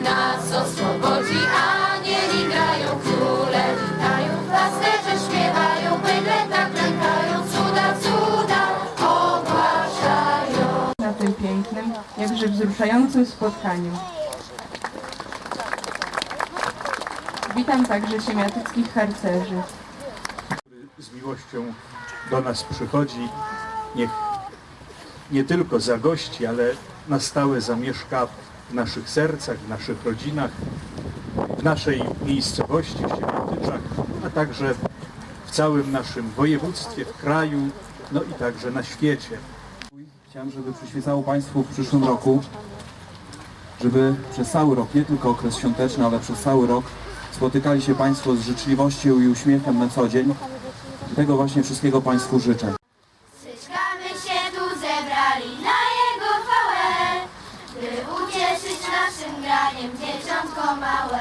nas oswobodzi. Anieli grają, króle witają, pasterze śpiewają, tak klękają, cuda, cuda ogłaszają. na tym pięknym, jakże wzruszającym spotkaniu. Witam także siemiatyckich harcerzy. z miłością do nas przychodzi. Niech nie tylko zagości, ale na stałe zamieszka w naszych sercach, w naszych rodzinach, w naszej miejscowości, w Siemiatyczach, a także w całym naszym województwie, w kraju, no i także na świecie. Chciałem, żeby przyświecało Państwu w przyszłym roku, żeby przez cały rok, nie tylko okres świąteczny, ale przez cały rok spotykali się Państwo z życzliwością i uśmiechem na co dzień. Tego właśnie wszystkiego Państwu życzę. Syczkamy się tu zebrali na jego chwałę, by ucieszyć naszym graniem dzieciątko małe.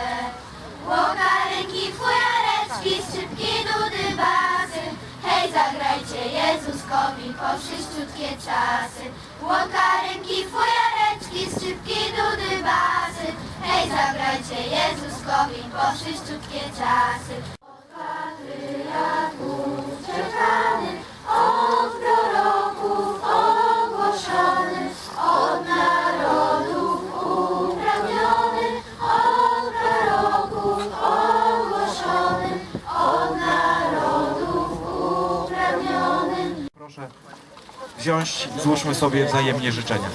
Łokarynki, fujareczki, skrzypki, dudy, basy, hej zagrajcie Jezuskowi po wszyściutkie czasy. Łokarynki, fujareczki, skrzypki, dudy, basy, hej zagrajcie Jezuskowi po wszyściutkie czasy. Proszę wziąć, złóżmy sobie wzajemnie życzenia.